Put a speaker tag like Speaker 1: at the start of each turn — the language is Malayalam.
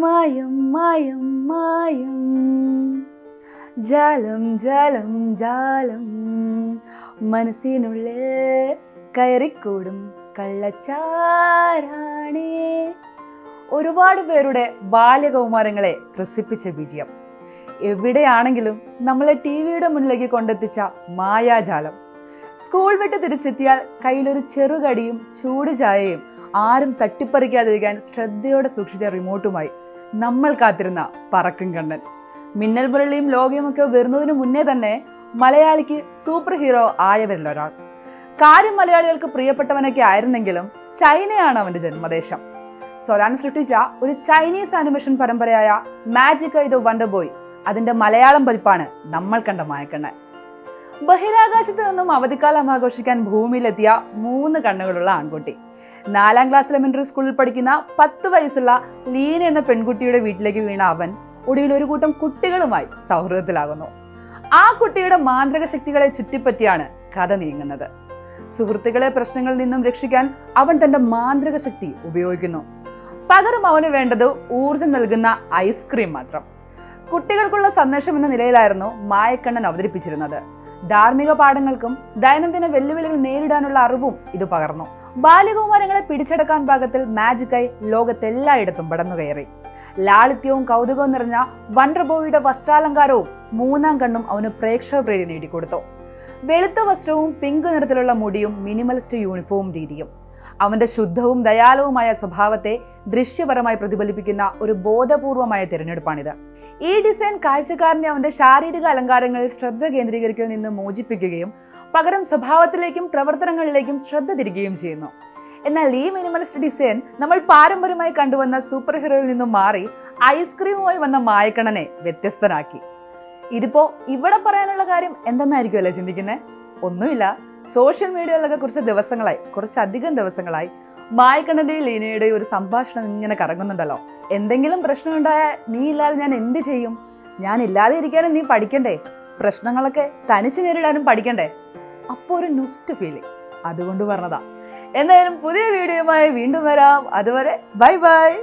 Speaker 1: മായം ജാലം ജാലം ജാലം. മനസ്സിനുള്ളിൽ കയറിക്കൂടും കള്ളച്ചാരാണേ. ഒരുപാട് പേരുടെ ബാല്യകൗമാരങ്ങളെ ത്രസിപ്പിച്ച വിജയം. എവിടെയാണെങ്കിലും നമ്മളെ ടി വിയുടെ മുന്നിലേക്ക് കൊണ്ടെത്തിച്ച മായാജാലം. സ്കൂൾ വിട്ട് തിരിച്ചെത്തിയാൽ കയ്യിലൊരു ചെറുകടിയും ചൂട് ചായയും ആരും തട്ടിപ്പറിക്കാതിരിക്കാൻ ശ്രദ്ധയോടെ സൂക്ഷിച്ച റിമോട്ടുമായി നമ്മൾ കാത്തിരുന്ന പറക്കും കണ്ണൻ. മിന്നൽ മുരളിയും ലോകയുമൊക്കെ വരുന്നതിന് മുന്നേ തന്നെ മലയാളിക്ക് സൂപ്പർ ഹീറോ ആയവരിൽ ഒരാൾ. കാര്യം മലയാളികൾക്ക് പ്രിയപ്പെട്ടവനൊക്കെ ആയിരുന്നെങ്കിലും ചൈനയാണ് അവന്റെ ജന്മദേശം. സൊലാൻ സൃഷ്ടിച്ച ഒരു Chinese animation പരമ്പരയായ magic eye the wonder boy അതിന്റെ മലയാളം പതിപ്പാണ് നമ്മൾ കണ്ട മായക്കണ്ണൻ. ബഹിരാകാശത്ത് നിന്നും അവധിക്കാലം ആഘോഷിക്കാൻ ഭൂമിയിലെത്തിയ മൂന്ന് കണ്ണുകളുള്ള ആൺകുട്ടി. നാലാം ക്ലാസ് എലിമെന്ററി സ്കൂളിൽ പഠിക്കുന്ന പത്ത് വയസ്സുള്ള ലീന എന്ന പെൺകുട്ടിയുടെ വീട്ടിലേക്ക് വീണ അവൻ ഒടുവിൽ ഒരു കൂട്ടം കുട്ടികളുമായി സൗഹൃദത്തിലാകുന്നു. ആ കുട്ടിയുടെ മാന്ത്രിക ശക്തികളെ ചുറ്റിപ്പറ്റിയാണ് കഥ നീങ്ങുന്നത്. സുഹൃത്തുക്കളെ പ്രശ്നങ്ങളിൽ നിന്നും രക്ഷിക്കാൻ അവൻ തന്റെ മാന്ത്രിക ശക്തി ഉപയോഗിക്കുന്നു. പകരം അവന് വേണ്ടത് ഊർജം നൽകുന്ന ഐസ്ക്രീം മാത്രം. കുട്ടികൾക്കുള്ള സന്ദേശം എന്ന നിലയിലായിരുന്നു മായക്കണ്ണൻ അവതരിപ്പിച്ചിരുന്നത്. ധാർമ്മിക പാഠങ്ങൾക്കും ദൈനംദിന വെല്ലുവിളികൾ നേരിടാനുള്ള അറിവും ഇത് പകർന്നു. ബാലകുമാരങ്ങളെ പിടിച്ചെടുക്കാൻ പാകത്തിൽ മാജിക്കായി ലോകത്തെല്ലായിടത്തും പടന്നു കയറി. ലാളിത്യവും കൗതുകവും നിറഞ്ഞ വണ്ടർബോയിയുടെ വസ്ത്രാലങ്കാരവും മൂന്നാം കണ്ണും അവന് പ്രേക്ഷക പ്രീതി നേടിക്കൊടുത്തു. വെളുത്ത വസ്ത്രവും പിങ്ക് നിറത്തിലുള്ള മുടിയും മിനിമലിസ്റ്റ് യൂണിഫോം രീതിയും. അവന്റെ ശുദ്ധവും ദയാലുവുമായ സ്വഭാവത്തെ ദൃശ്യപരമായി പ്രതിഫലിപ്പിക്കുന്ന ഒരു ബോധപൂർവമായ തിരഞ്ഞെടുപ്പാണിത്. ഈ ഡിസൈൻ കാഴ്ചക്കാരനെ അവന്റെ ശാരീരിക അലങ്കാരങ്ങളിൽ ശ്രദ്ധ കേന്ദ്രീകരിക്കൽ നിന്ന് മോചിപ്പിക്കുകയും പകരം സ്വഭാവത്തിലേക്കും പ്രവർത്തനങ്ങളിലേക്കും ശ്രദ്ധ തിരികുകയും ചെയ്യുന്നു. എന്നാൽ ഈ മിനിമലിസ്റ്റ് ഡിസൈൻ നമ്മൾ പാരമ്പര്യമായി കണ്ടുവന്ന സൂപ്പർ ഹീറോയിൽ നിന്നും മാറി ഐസ്ക്രീമുമായി വന്ന മായക്കണനെ വ്യത്യസ്തനാക്കി. ഇതിപ്പോ ഇവിടെ പറയാനുള്ള കാര്യം എന്തെന്നായിരിക്കുമല്ലോ ചിന്തിക്കുന്നത് ഒന്നുമില്ല. സോഷ്യൽ മീഡിയയിലൊക്കെ കുറച്ച് ദിവസങ്ങളായി കുറച്ചധികം ദിവസങ്ങളായി മായക്കണ്ണന്റെയും ലീനയുടെയും ഒരു സംഭാഷണം ഇങ്ങനെ കറങ്ങുന്നുണ്ടല്ലോ. എന്തെങ്കിലും പ്രശ്നമുണ്ടായാൽ നീ ഇല്ലാതെ ഞാൻ എന്ത് ചെയ്യും? ഞാൻ ഇല്ലാതെ ഇരിക്കാനും നീ പഠിക്കണ്ടേ? പ്രശ്നങ്ങളൊക്കെ തനിച്ച് നേരിടാനും പഠിക്കണ്ടേ? അപ്പോൾ ഒരു നുസ്റ്റ് ഫീലിംഗ്. അതുകൊണ്ട് പറഞ്ഞതാ. എന്തായാലും പുതിയ വീഡിയോയുമായി വീണ്ടും വരാം. അതുവരെ ബൈ ബൈ.